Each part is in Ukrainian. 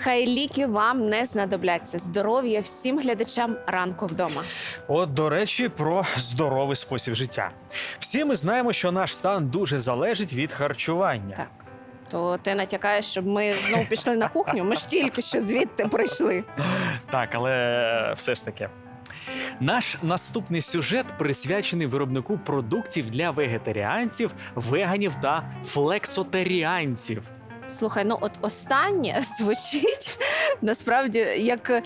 Хай ліки вам не знадобляться. Здоров'я всім глядачам ранку вдома. От, до речі, про здоровий спосіб життя. Всі ми знаємо, що наш стан дуже залежить від харчування. Так. То ти натякаєш, щоб ми знову пішли на кухню. Ми ж тільки що звідти прийшли. Так, але все ж таки. Наш наступний сюжет присвячений виробнику продуктів для вегетаріанців, веганів та флексотаріанців. Слухай, ну от останнє звучить насправді як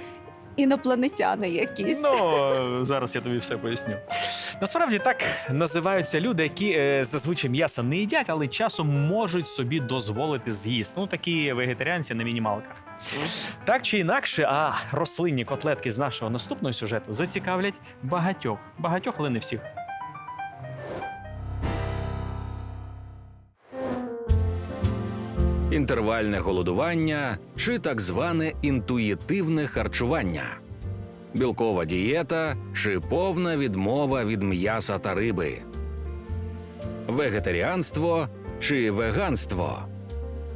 інопланетяни якісь. Ну, зараз я тобі все поясню. Насправді так називаються люди, які е, зазвичай м'яса не їдять, але часом можуть собі дозволити з'їсти. Ну, такі вегетаріанці на мінімалках. Так чи інакше, а рослинні котлетки з нашого наступного сюжету зацікавлять багатьох. Багатьох, але не всіх. Інтервальне голодування чи так зване інтуїтивне харчування, білкова дієта чи повна відмова від м'яса та риби, вегетаріанство чи веганство.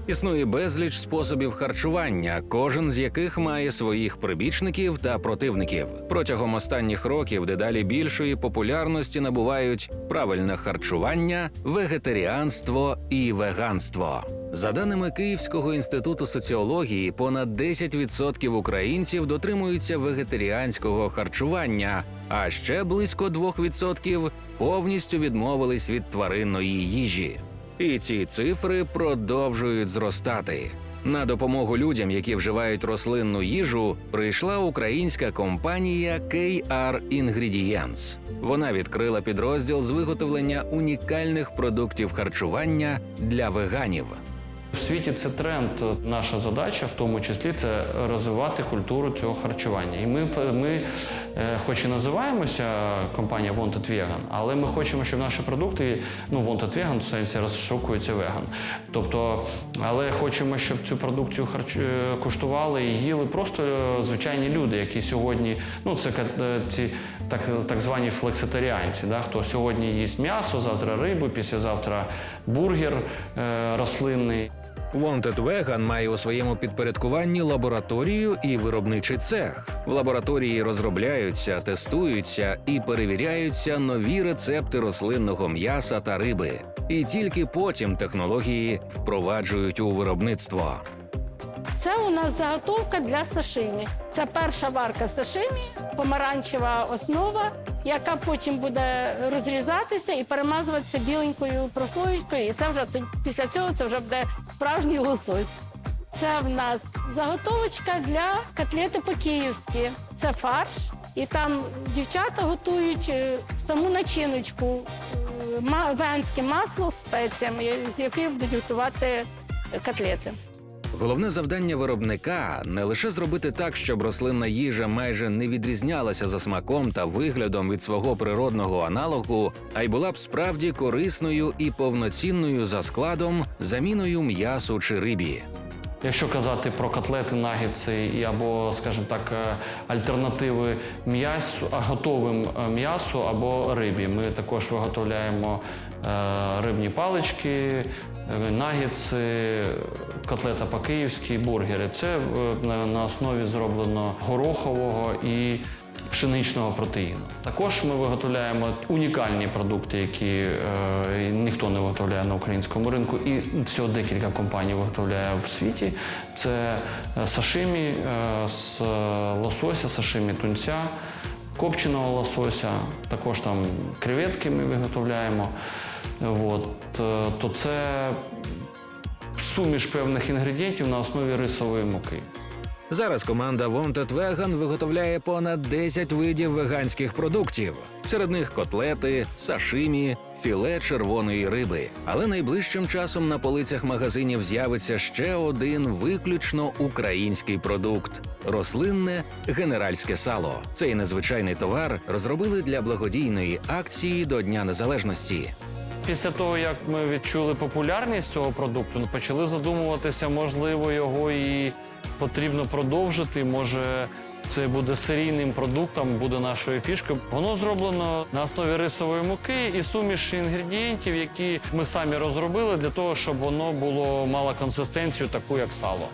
Існує безліч способів харчування, кожен з яких має своїх прибічників та противників. Протягом останніх років дедалі більшої популярності набувають правильне харчування, вегетаріанство і веганство. За даними Київського інституту соціології, понад 10% українців дотримуються вегетаріанського харчування, а ще близько 2% повністю відмовились від тваринної їжі. І ці цифри продовжують зростати. На допомогу людям, які вживають рослинну їжу, прийшла українська компанія KR Ingredients. Вона відкрила підрозділ з виготовлення унікальних продуктів харчування для веганів. В світі це тренд. Наша задача, в тому числі, це розвивати культуру цього харчування. І ми, ми е, хоч і називаємося компанія Wanted Vegan, але ми хочемо, щоб наші продукти, ну Wanted Vegan, в сенсі розшукується веган. Тобто, але хочемо, щоб цю продукцію харч... е, куштували і їли просто е, звичайні люди, які сьогодні, ну це е, ці так, так звані флекситаріанці, да, хто сьогодні їсть м'ясо, завтра рибу, післязавтра бургер е, рослинний. Wanted Vegan має у своєму підпорядкуванні лабораторію і виробничий цех. В лабораторії розробляються, тестуються і перевіряються нові рецепти рослинного м'яса та риби. І тільки потім технології впроваджують у виробництво. Це у нас заготовка для сашимі. Це перша варка сашимі, помаранчева основа, яка потім буде розрізатися і перемазуватися біленькою прослоєчкою. І це вже після цього це вже буде справжній лосось. Це в нас заготовочка для котлети по-київськи. Це фарш, і там дівчата готують е, саму начиночку, е, венське масло з спеціями, з яких будуть готувати котлети. Головне завдання виробника не лише зробити так, щоб рослинна їжа майже не відрізнялася за смаком та виглядом від свого природного аналогу, а й була б справді корисною і повноцінною за складом, заміною м'ясу чи рибі. Якщо казати про котлети, нагетси і або, скажімо так, е, альтернативи м'ясу, а готовим е, м'ясу або рибі, ми також виготовляємо е, рибні палички, нагетси, котлета по-київськи, бургери. Це на основі зроблено горохового і пшеничного протеїну. Також ми виготовляємо унікальні продукти, які е, ніхто не виготовляє на українському ринку, і всього декілька компаній виготовляє в світі. Це е, сашимі е, з лосося, сашимі тунця, копченого лосося, також там креветки ми виготовляємо. От, е, то це суміш певних інгредієнтів на основі рисової муки. Зараз команда Wanted Vegan виготовляє понад 10 видів веганських продуктів. Серед них котлети, сашимі, філе червоної риби. Але найближчим часом на полицях магазинів з'явиться ще один виключно український продукт рослинне генеральське сало. Цей незвичайний товар розробили для благодійної акції до Дня Незалежності. Після того, як ми відчули популярність цього продукту, ну, почали задумуватися, можливо, його і потрібно продовжити. Може, це буде серійним продуктом, буде нашою фішкою. Воно зроблено на основі рисової муки і суміші інгредієнтів, які ми самі розробили для того, щоб воно було мало консистенцію, таку як сало.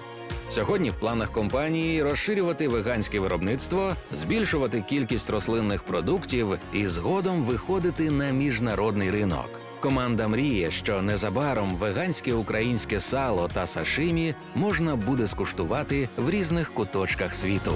Сьогодні в планах компанії розширювати веганське виробництво, збільшувати кількість рослинних продуктів і згодом виходити на міжнародний ринок. Команда мріє, що незабаром веганське українське сало та сашимі можна буде скуштувати в різних куточках світу.